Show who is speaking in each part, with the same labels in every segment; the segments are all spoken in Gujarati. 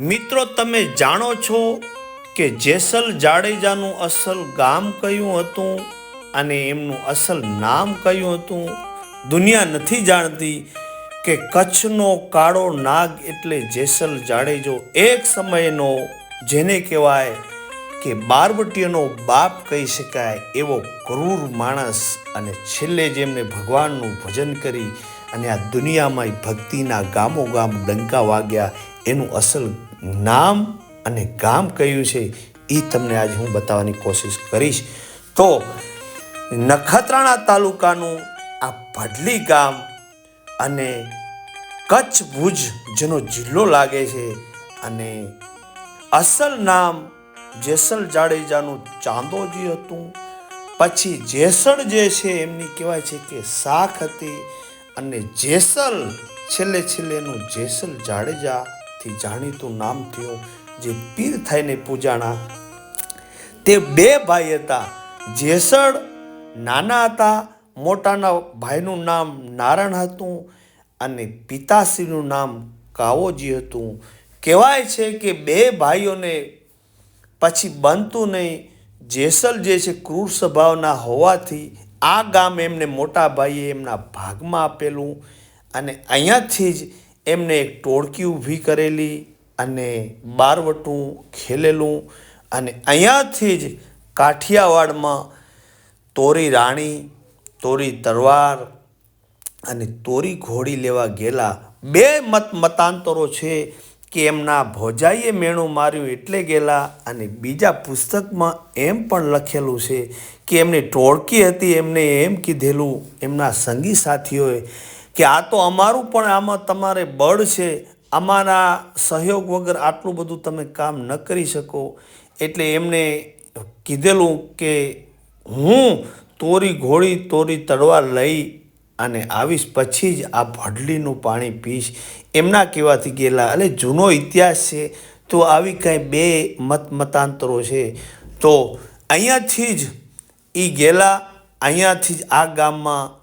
Speaker 1: મિત્રો, તમે જાણો છો કે જેસલ જાડેજાનું અસલ ગામ કયું હતું અને એમનું અસલ નામ કયું હતું? દુનિયા નથી જાણતી કે કચ્છનો કાળો નાગ એટલે જેસલ જાડેજો એક સમયનો જેને કહેવાય કે બારવટીયનો બાપ કહી શકાય એવો ક્રૂર માણસ અને છેલ્લે જેમને ભગવાનનું ભજન કરી અને આ દુનિયામાં ભક્તિના ગામો ગામ ડંકા વાગ્યા. એનું અસલ નામ અને ગામ કયું છે એ તમને આજે હું બતાવવાની કોશિશ કરીશ. તો નખત્રાણા તાલુકાનું આ ભડલી ગામ અને કચ્છ ભુજ જેનો જિલ્લો લાગે છે અને અસલ નામ જેસલ જાડેજાનું ચાંદોજી હતું. પછી જેસળ જે છે એમની કહેવાય છે કે શાખ હતી અને જેસલ છેલ્લે છેલ્લે એનું જેસલ જાડેજાથી જાણીતું નામ થયું, જે પીર થઈને પૂજાણા. તે બે ભાઈ હતા. જેસળ નાના હતા, મોટાના ભાઈનું નામ નારણ હતું અને પિતાશ્રીનું નામ કાવોજી હતું. કહેવાય છે કે બે ભાઈઓને પછી બનતું નહીં. જેસલ જે છે ક્રૂર સ્વભાવના હોવાથી આ ગામ એમને મોટા ભાઈએ એમના ભાગમાં આપેલું અને અહીંયાથી જ એમને એક ટોળકી ઊભી કરેલી અને બારવટું ખેલેલું અને અહીંયાથી જ કાઠિયાવાડમાં તોરી રાણી, તોરી તરવાર અને તોરી ઘોડી લેવા ગયેલા બે મત મતાંતરો છે કે એમના ભોજાઈએ મેણું માર્યું એટલે ગયેલા અને બીજા પુસ્તકમાં એમ પણ લખેલું છે કે એમની ટોળકી હતી, એમને એમ કીધેલું, એમના સંગી સાથીઓએ કે આ તો અમારું પણ આમાં તમારે બળ છે. અમારા સહયોગ વગર આટલું બધું તમે કામ ન કરી શકો. એટલે એમને કીધેલું કે હું તોરી ઘોડી તોરી તળવા લઈ અને આવીશ, પછી જ આ ભડલીનું પાણી પીશ. એમના કહેવાથી ગયેલા એટલે જૂનો ઇતિહાસ છે. તો આવી કાંઈ બે મત મતાંતરો છે. તો અહીંયાથી જ એ ગયેલા, અહીંયાથી જ આ ગામમાં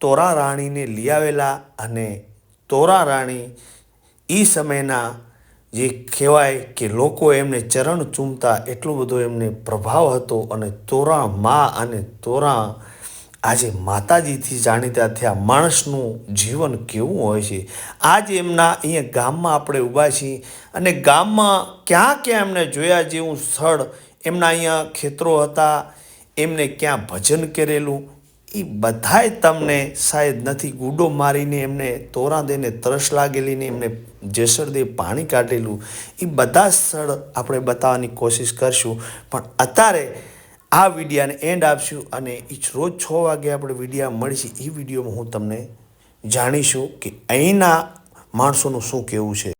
Speaker 1: તોરા રાણીને લઈ આવેલા અને તોરા રાણી એ સમયના જે કહેવાય કે લોકો એમને ચરણ ચૂમતા એટલો બધો એમને પ્રભાવ હતો અને તોરા મા અને તોરા આજે માતાજીથી જાણીતા થયા. માણસનું જીવન કેવું હોય છે? આજ એમના અહીંયા ગામમાં આપણે ઊભા છીએ અને ગામમાં ક્યાં ક્યાં એમને જોયા જેવું સ્થળ? એમના અહીંયા ખેતરો હતા, એમને ક્યાં ભજન કરેલું? એ બધાય તમને શાયદ નથી. ગુડો મારીને એમને તોરા દઈને તરસ લાગેલી ને એમને જેસરદેવ પાણી કાઢેલું. એ બધા સ્થળ આપણે બતાવવાની કોશિશ કરશું. પણ અત્યારે આ વિડીયાને એન્ડ આપશું અને એ રોજ છ વાગે આપણે વિડીયા મળશે. એ વિડીયોમાં હું તમને જાણીશું કે અહીંના માણસોનું શું કહેવું છે.